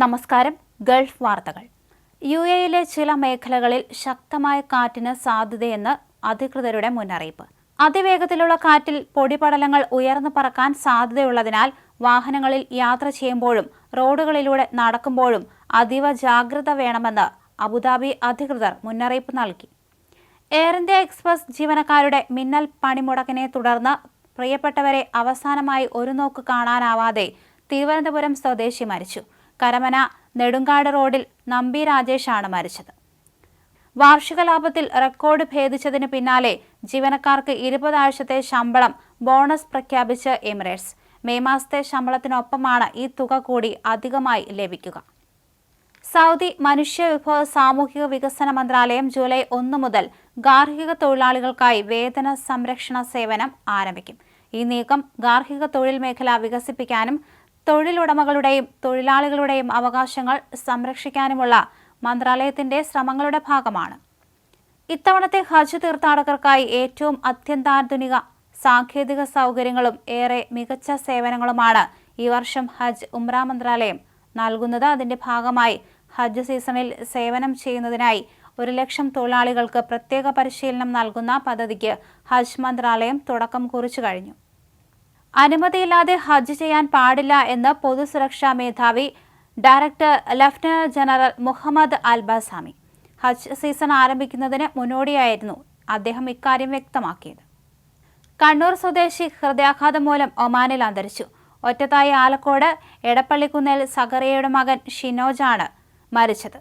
നമസ്കാരം. ഗൾഫ് വാർത്തകൾ. യു എയിലെ ചില മേഖലകളിൽ ശക്തമായ കാറ്റിന് സാധ്യതയെന്ന് അധികൃതരുടെ മുന്നറിയിപ്പ്. അതിവേഗത്തിലുള്ള കാറ്റിൽ പൊടിപടലങ്ങൾ ഉയർന്നു പറക്കാൻ സാധ്യതയുള്ളതിനാൽ വാഹനങ്ങളിൽ യാത്ര ചെയ്യുമ്പോഴും റോഡുകളിലൂടെ നടക്കുമ്പോഴും അതീവ ജാഗ്രത വേണമെന്ന് അബുദാബി അധികൃതർ മുന്നറിയിപ്പ് നൽകി. എയർ ഇന്ത്യ എക്സ്പ്രസ് ജീവനക്കാരുടെ മിന്നൽ പണിമുടക്കിനെ തുടർന്ന് പ്രിയപ്പെട്ടവരെ അവസാനമായി ഒരു നോക്ക് കാണാനാവാതെ തിരുവനന്തപുരം സ്വദേശി മരിച്ചു. കരമന നെടുങ്കാട് റോഡിൽ നമ്പി രാജേഷാണ് മരിച്ചത്. വാർഷിക ലാഭത്തിൽ റെക്കോർഡ് ഭേദിച്ചതിന് പിന്നാലെ ജീവനക്കാർക്ക് ഇരുപതാഴ്ചത്തെ ശമ്പളം ബോണസ് പ്രഖ്യാപിച്ച് എമിറേറ്റ്സ്. മെയ് മാസത്തെ ശമ്പളത്തിനൊപ്പമാണ് ഈ തുക കൂടി അധികമായി ലഭിക്കുക. സൗദി മനുഷ്യവിഭവ സാമൂഹിക വികസന മന്ത്രാലയം ജൂലൈ ഒന്ന് മുതൽ ഗാർഹിക തൊഴിലാളികൾക്കായി വേതന സംരക്ഷണ സേവനം ആരംഭിക്കും. ഈ നീക്കം ഗാർഹിക തൊഴിൽ മേഖല വികസിപ്പിക്കാനും തൊഴിലുടമകളുടെയും തൊഴിലാളികളുടെയും അവകാശങ്ങൾ സംരക്ഷിക്കാനുമുള്ള മന്ത്രാലയത്തിന്റെ ശ്രമങ്ങളുടെ ഭാഗമാണ്. ഇത്തവണത്തെ ഹജ്ജ് തീർത്ഥാടകർക്കായി ഏറ്റവും അത്യന്താധുനിക സാങ്കേതിക സൗകര്യങ്ങളും ഏറെ മികച്ച സേവനങ്ങളുമാണ് ഈ വർഷം ഹജ്ജ് ഉംറ മന്ത്രാലയം നൽകുന്നത്. അതിന്റെ ഭാഗമായി ഹജ്ജ് സീസണിൽ സേവനം ചെയ്യുന്നതിനായി ഒരു ലക്ഷം തൊഴിലാളികൾക്ക് പ്രത്യേക പരിശീലനം നൽകുന്ന പദ്ധതിക്ക് ഹജ്ജ് മന്ത്രാലയം തുടക്കം കുറിച്ചു കഴിഞ്ഞു. അനുമതിയില്ലാതെ ഹജ്ജ് ചെയ്യാൻ പാടില്ല എന്ന് പൊതുസുരക്ഷാ മേധാവി director lieutenant general Mohammed Albassami. ഹജ്ജ് സീസൺ ആരംഭിക്കുന്നതിന് മുന്നോടിയായിരുന്നു അദ്ദേഹം ഇക്കാര്യം വ്യക്തമാക്കിയത്. കണ്ണൂർ സ്വദേശി ഹൃദയാഘാതം മൂലം ഒമാനിൽ അന്തരിച്ചു. ഒറ്റത്തായി ആലക്കോട് എടപ്പള്ളിക്കുന്നേൽ സഗറിയയുടെ മകൻ ഷിനോജാണ് മരിച്ചത്.